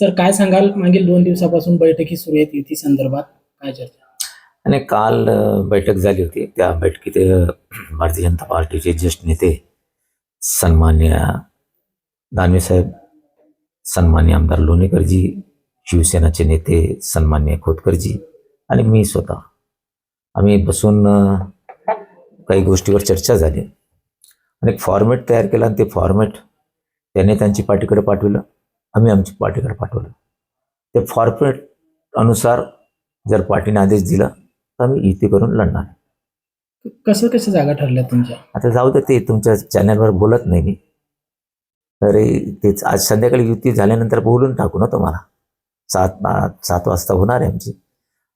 Sir काय सांगाल? मागील दोन दिवसापासून बैठकी सुरू आहेत युती संदर्भात. काय चर्चा? आणि काल बैठक झाली होती. त्या बैठकीत भारतीय जनता पार्टीचे ज्येष्ठ नेते सन्मान्य दानवे साहेब सन्मान्य आमदार लोणेकरजी शिवसेनाचे नेते सन्मान्य खोतकरजी आणि मी स्वतः. आम्ही बसून काही गोष्टीवर चर्चा झाली. आणि एक फॉर्मॅट तयार केला आणि ते फॉर्मॅट त्याने त्यांची पार्टीकडे पाठवलं. आम्ही आमची पार्टीकडे पाठवलं. ते फॉर्मॅट अनुसार जर पार्टीने आदेश दिला तर आम्ही युती करून लढणार. कसं कसं जागा ठरल्या तुमच्या? आता जाऊ दे ते तुमच्या चॅनलवर बोलत नाही मी. तरी तेच आज संध्याकाळी युती झाल्यानंतर बोलून टाकू ना तुम्हाला. सात सात वाजता होणार आहे आमची.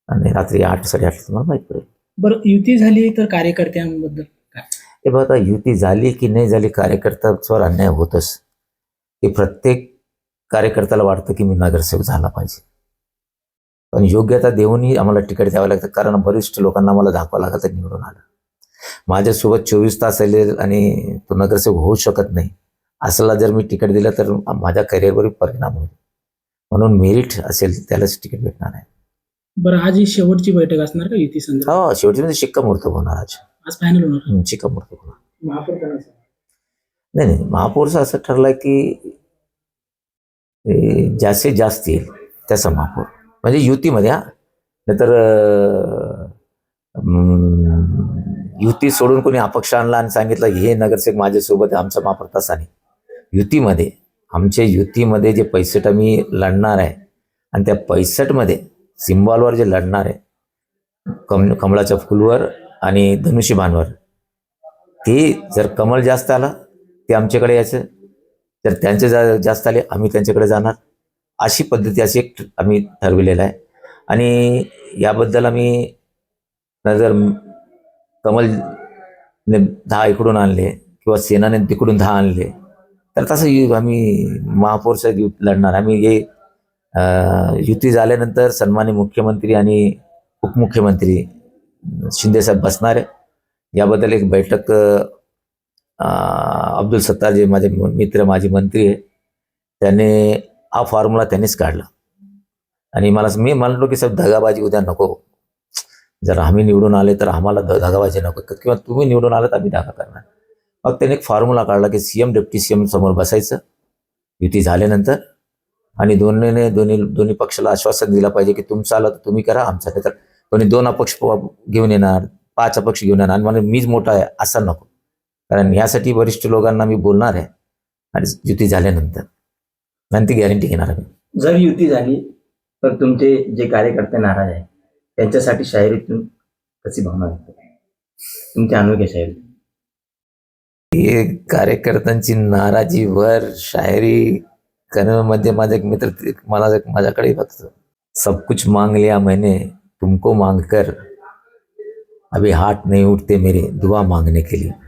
आणि रात्री आठ साडेआठ तुम्हाला माहीत पडेल. बरं युती झाली तर कार्यकर्त्यांबद्दल काय? हे बघा युती झाली की नाही झाली कार्यकर्त्यावर अन्याय होतच. हे प्रत्येक कार्यकर्त्याला वाटतं की मी नगरसेवक झाला पाहिजे. पण योग्यता देऊनही आम्हाला तिकीट द्यावं लागतं कारण वरिष्ठ लोकांना मला दाखवावं लागतं निवडून आलं. माझ्यासोबत चोवीस तास आले आणि तो नगरसेवक होऊ शकत नाही. असला जर मी तिकीट दिलं तर माझ्या करिअरवर परिणाम होईल. म्हणून मेरिट असेल त्यालाच तिकीट भेटणार आहे. बरं आज ही शेवटची बैठक असणार का युती संदर्भात? हो शेवटी म्हणजे शिक्कामोर्तब होणार आज. आज फायनल होणार? शिक्कामोर्तब होणार. महापौर? नाही नाही महापौरचं असं ठरलं की जास्तीत जास्त येईल त्याचा महापौर म्हणजे युतीमध्ये हा. नाहीतर युती सोडून कोणी अपक्ष आणला आणि सांगितलं हे नगरसेवक माझ्यासोबत आमचा महापौर तसा नाही. युतीमध्ये आमच्या युतीमध्ये जे पैसठ आम्ही लढणार आहे आणि त्या पैसठमध्ये सिम्बॉलवर जे लढणार आहे कम कमळाच्या फुलवर आणि धनुष्यबाणवर ते जर कमळ जास्त आला ते आमच्याकडे यायचं. जर त्यांचे जा जास्त आले आम्ही त्यांच्याकडे जाणार. अशी पद्धती अशी एक आम्ही ठरविलेलं आहे. आणि याबद्दल आम्ही न जर कमलने दहा इकडून आणले किंवा सेनाने तिकडून दहा आणले. तर तसं यु- आम्ही महापौरचं यु लढणार. आम्ही हे युती झाल्यानंतर सन्मान्य मुख्यमंत्री आणि उपमुख्यमंत्री शिंदेसाहेब बसणार आहे. याबद्दल एक बैठक अब्दुल सत्तार जे माझे म- मित्र माजी मंत्री आहे. त्याने हा फॉर्म्युला त्यांनीच काढला. आणि मला मी म्हणलो की साहेब धगाबाजी उद्या नको. जर आम्ही निवडून आले तर आम्हाला ध- धगाबाजी नको. किंवा तुम्ही निवडून आलात आम्ही धागा करणार. मग त्याने एक फॉर्म्युला काढला की सीएम डेप्टी सीएम समोर बसायचं. युती झाल्यानंतर. आणि दोन्हीने दोन्ही दोन्ही पक्षाला आश्वासन दिलं पाहिजे की तुमचं आलं तर तुम्ही करा आमचं नाही तर कोणी दोन अपक्ष घेऊन येणार पाच अपक्ष घेऊन येणार. आणि मला मीच मोठा आहे असं नको. कारण यासाठी वरिष्ठ लोकांना मी बोलणार आहे. आणि युती झाल्यानंतर. आणि ती गॅरंटी घेणार आहे. जर युती झाली तर तुमचे जे कार्यकर्ते नाराज आहेत त्यांच्यासाठी शायरीतून कशी भावना व्यक्त करा? तुमच्या अनोख्या शायरी हे कार्यकर्त्यांची नाराजीवर शायरी करण्यामध्ये माझा एक मित्र मला माझ्याकडे बघतो. सब कुछ मांग लिया मैंने तुमको मांग कर. अभी हाथ नहीं उठते मेरे दुआ मांगने के लिए.